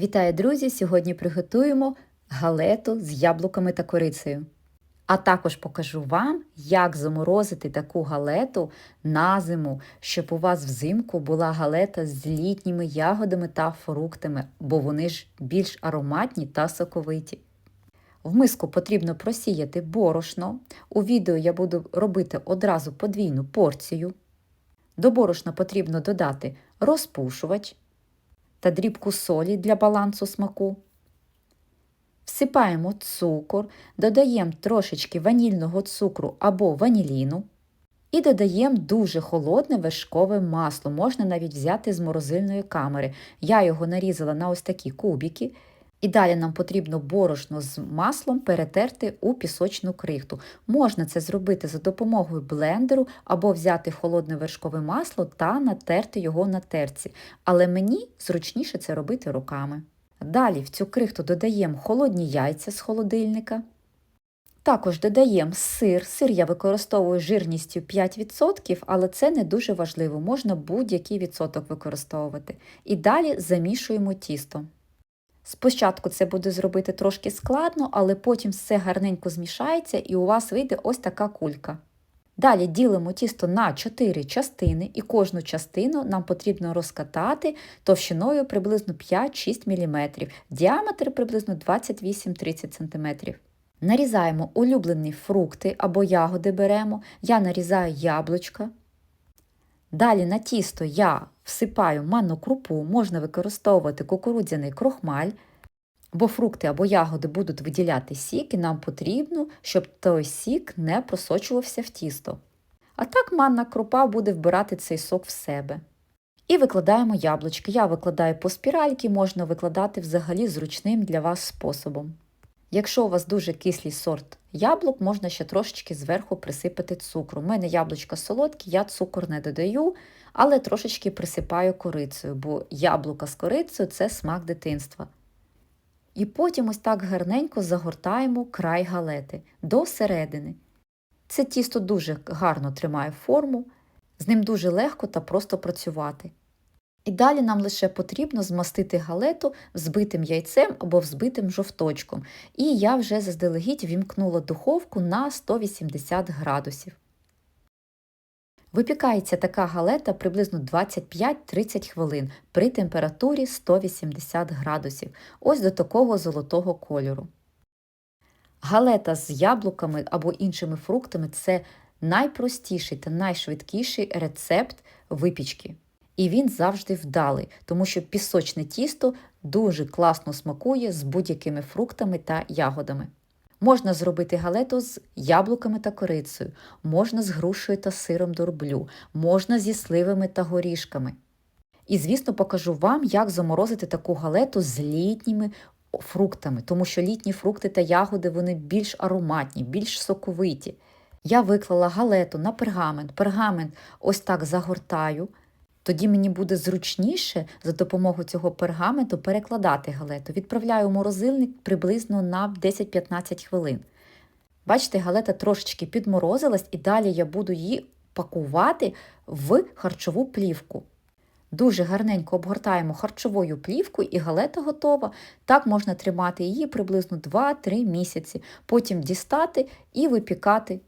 Вітаю, друзі! Сьогодні приготуємо галету з яблуками та корицею. А також покажу вам, як заморозити таку галету на зиму, щоб у вас взимку була галета з літніми ягодами та фруктами, бо вони ж більш ароматні та соковиті. В миску потрібно просіяти борошно. У відео я буду робити одразу подвійну порцію. До борошна потрібно додати розпушувач та дрібку солі для балансу смаку. Всипаємо цукор, додаємо трошечки ванільного цукру або ваніліну і додаємо дуже холодне вершкове масло. Можна навіть взяти з морозильної камери. Я його нарізала на ось такі кубики. І далі нам потрібно борошно з маслом перетерти у пісочну крихту. Можна це зробити за допомогою блендеру або взяти холодне вершкове масло та натерти його на терці. Але мені зручніше це робити руками. Далі в цю крихту додаємо холодні яйця з холодильника. Також додаємо сир. Сир я використовую жирністю 5%, але це не дуже важливо, можна будь-який відсоток використовувати. І далі замішуємо тісто. Спочатку це буде зробити трошки складно, але потім все гарненько змішається і у вас вийде ось така кулька. Далі ділимо тісто на 4 частини, і кожну частину нам потрібно розкатати товщиною приблизно 5-6 мм, діаметр приблизно 28-30 см. Нарізаємо улюблені фрукти або ягоди беремо. Я нарізаю яблучка. Далі на тісто я всипаю манну крупу, можна використовувати кукурудзяний крохмаль, бо фрукти або ягоди будуть виділяти сік, і нам потрібно, щоб той сік не просочувався в тісто. А так манна крупа буде вбирати цей сок в себе. І викладаємо яблучки. Я викладаю по спіральки, можна викладати взагалі зручним для вас способом. Якщо у вас дуже кислий сорт яблук, можна ще трошечки зверху присипати цукру. У мене яблучка солодкі, я цукор не додаю, але трошечки присипаю корицею, бо яблука з корицею це смак дитинства. І потім ось так гарненько загортаємо край галети до середини. Це тісто дуже гарно тримає форму, з ним дуже легко та просто працювати. І далі нам лише потрібно змастити галету взбитим яйцем або взбитим жовточком. І я вже заздалегідь вімкнула духовку на 180 градусів. Випікається така галета приблизно 25-30 хвилин при температурі 180 градусів, ось до такого золотого кольору. Галета з яблуками або іншими фруктами це найпростіший та найшвидкіший рецепт випічки. І він завжди вдалий, тому що пісочне тісто дуже класно смакує з будь-якими фруктами та ягодами. Можна зробити галету з яблуками та корицею, можна з грушею та сиром дорблю, можна зі сливами та горішками. І, звісно, покажу вам, як заморозити таку галету з літніми фруктами, тому що літні фрукти та ягоди вони більш ароматні, більш соковиті. Я виклала галету на пергамент, пергамент ось так загортаю. Тоді мені буде зручніше за допомогою цього пергаменту перекладати галету. Відправляю в морозильник приблизно на 10-15 хвилин. Бачите, галета трошечки підморозилась, і далі я буду її пакувати в харчову плівку. Дуже гарненько обгортаємо харчовою плівкою і галета готова. Так можна тримати її приблизно 2-3 місяці, потім дістати і випікати